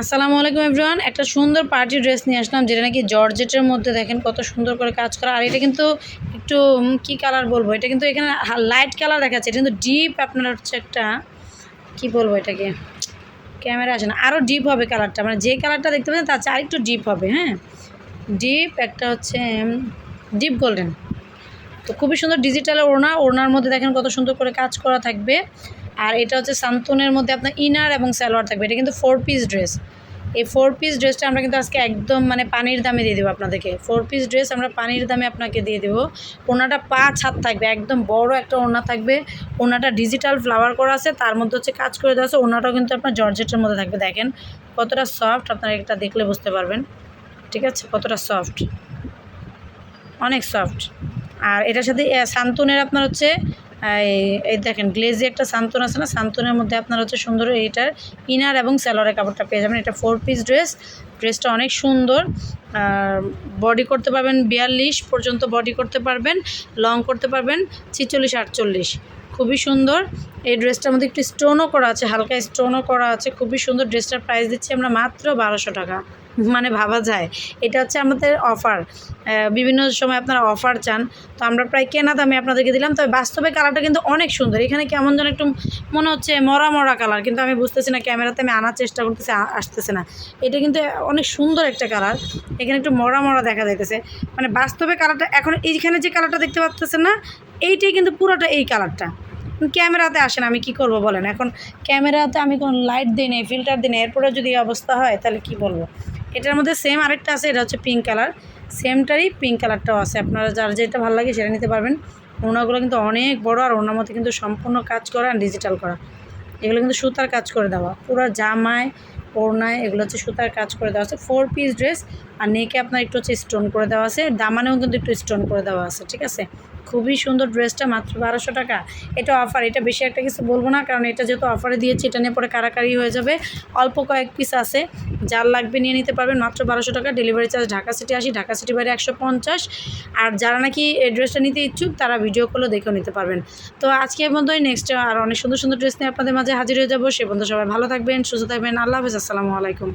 আসসালামু আলাইকুম এভরিওয়ান। একটা সুন্দর পার্টি ড্রেস নিয়ে আসলাম, যেটা নাকি জর্জেটের মধ্যে দেখেন কত সুন্দর করে কাজ করা। আর এটা কিন্তু একটু কি কালার বলব? এটা কিন্তু এখানে লাইট কালার দেখাচ্ছে। এটা কিন্তু ডিপ আপনার হচ্ছে একটা, কি বলব এটাকে? ক্যামেরা আসে না। আরও ডিপ হবে কালারটা মানে যে কালারটা দেখতে পাচ্ছেন, তার চেয়ে আরেকটু ডিপ হবে হ্যাঁ? ডিপ একটা হচ্ছে ডিপ গোল্ডেন তো খুবই সুন্দর ডিজিটাল ওড়না। ওড়নার মধ্যে দেখেন কত সুন্দর করে কাজ করা থাকবে। আর এটা হচ্ছে সান্তনের মধ্যে আপনার ইনার এবং সালোয়ার থাকবে। এটা কিন্তু ফোর পিস ড্রেস এই ফোর পিস ড্রেসটা আমরা কিন্তু আজকে একদম মানে পানির দামে দিয়ে দেবো আপনাদেরকে। ফোর পিস ড্রেস আমরা পানির দামে আপনাকে দিয়ে দেবো। ওনাটা পাঁচ হাত থাকবে, একদম বড় একটা ওনা থাকবে। ওনাটা ডিজিটাল ফ্লাওয়ার করা আছে, তার মধ্যে হচ্ছে কাজ করে দেওয়া আছে। ওনাটাও কিন্তু আপনার জর্জেটের মধ্যে থাকবে। দেখেন কতটা সফট আপনারা এটা দেখলে বুঝতে পারবেন। ঠিক আছে? কতটা সফট অনেক সফট আর এটার সাথে সান্তনের আপনার হচ্ছে এই- দেখেন, গ্লেজি একটা সান্তন আছে না? সান্তনের মধ্যে আপনার হচ্ছে সুন্দর এইটার ইনার এবং স্যালোয়ারের কাপড়টা পেয়ে যাবেন। এটা ফোর পিস ড্রেস ড্রেসটা অনেক সুন্দর। আর বডি করতে পারবেন বিয়াল্লিশ পর্যন্ত বডি করতে পারবেন লং করতে পারবেন, ছিচল্লিশ, আটচল্লিশ। খুবই সুন্দর। এই ড্রেসটার মধ্যে একটু স্টোনও করা আছে, হালকা স্টোনও করা আছে, খুবই সুন্দর ড্রেসটার প্রাইস দিচ্ছি আমরা মাত্র বারোশো টাকা। মানে ভাবা যায়। এটা হচ্ছে আমাদের অফার বিভিন্ন সময় আপনারা অফার চান, তো আমরা প্রায় কেনা দামে আপনাদেরকে দিলাম, তবে বাস্তবে কালারটা কিন্তু অনেক সুন্দর। এখানে কেমন যেন একটু মনে হচ্ছে মরা মরা কালার কিন্তু আমি বুঝতেছি না ক্যামেরাতে আমি আনার চেষ্টা করতেছি আসতেছে না। এটা কিন্তু অনেক সুন্দর একটা কালার এখানে একটু মরা মরা দেখা যাইতেছে। মানে বাস্তবে কালারটা এখন এইখানে যে কালারটা দেখতে পাচ্ছেন না, এইটাই কিন্তু পুরোটা এই কালারটা ক্যামেরাতে আসে না আমি কি করব বলেন? এখন ক্যামেরাতে আমি কোনো লাইট দিই নেই ফিল্টার দিই নেই, এরপরে যদি অবস্থা হয়, তাহলে কি বলব? এটার মধ্যে সেম আরেকটা আছে, এটা হচ্ছে পিঙ্ক কালার সেমটারই পিঙ্ক কালারটাও আছে, আপনারা যার যেটা ভালো লাগে সেটা নিতে পারবেন। ওনাগুলো কিন্তু অনেক বড়, আর ওনার মধ্যে কিন্তু সম্পূর্ণ কাজ করা আর ডিজিটাল করা। এগুলো কিন্তু সুতার কাজ করে দেওয়া। পুরো জামায়, ওড়নায় এগুলো হচ্ছে সুতার কাজ করে দেওয়া আছে। ফোর পিস ড্রেস আর নেকে আপনার একটু হচ্ছে স্টোন করে দেওয়া আছে। দামানেও কিন্তু একটু স্টোন করে দেওয়া আছে, ঠিক আছে? খুবই সুন্দর ড্রেসটা, মাত্র বারোশো টাকা। এটা অফার এটা বেশি একটা কিছু বলব না, কারণ এটা যেহেতু অফারে দিয়েছি, এটা নিয়ে পরে কারাকারি হয়ে যাবে। অল্প কয়েক পিস আছে, যার লাগবে নিয়ে নিতে পারবেন, মাত্র বারোশো টাকা। ডেলিভারি চার্জ ঢাকা সিটি আসি, ঢাকা সিটি বাইরে একশো পঞ্চাশ। আর যারা নাকি এই ড্রেসটা নিতে ইচ্ছুক, তারা ভিডিও কলও দেখেও নিতে পারবেন। তো আজকে মধ্যেই নেক্সট আর অনেক সুন্দর সুন্দর ড্রেস নিয়ে আপনাদের মাঝে হাজির হয়ে যাব। সে বন্ধু সবাই ভালো থাকবেন, সুস্থ থাকবেন, আল্লাহ হাফেজ, আসসালামু আলাইকুম।